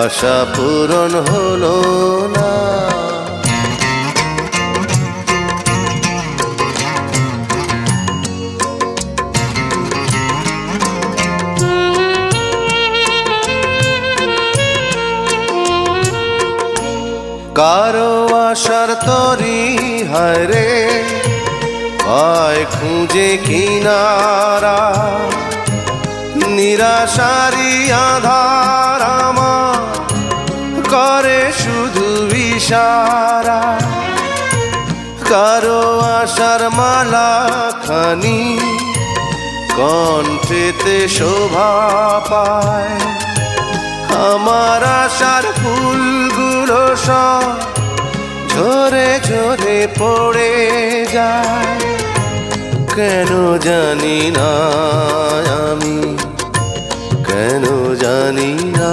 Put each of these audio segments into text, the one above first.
আশা পূরণ হলো না। কারও আশার তরি হারে হয় খুঁজে কিনারা। নিরাশারি আধার ইশারা। কারও আশার মালা খানি কণ্ঠেতে শোভা পায়। আমার আশার ফুলগুলো সব ঝরে ঝরে পড়ে যায়। কেন জানি না আমি, কেন জানি না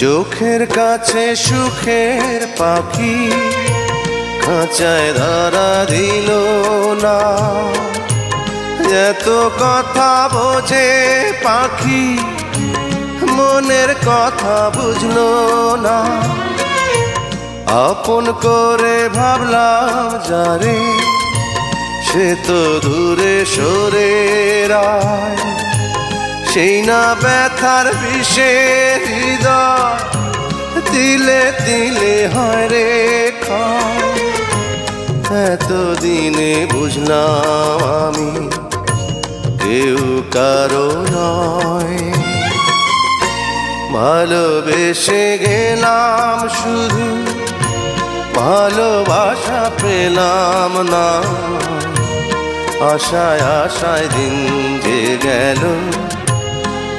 চোখের কাছে সুখের পাখি, খাঁচায় ধরা দিল না। এত কথা বোঝে পাখি, মনের কথা বুঝলো না। আপন করে ভাবলাম, যারে সে তো দূরে সরে রায়। সেই না ব্যথার বিষে দিলে দিলে হয় রে এতদিনে বুঝলাম আমি কেউ কারও নয়। ভালোবেসে গেলাম শুধু, ভালোবাসা পেলাম না। আশায় আশায় দিন যে গেল।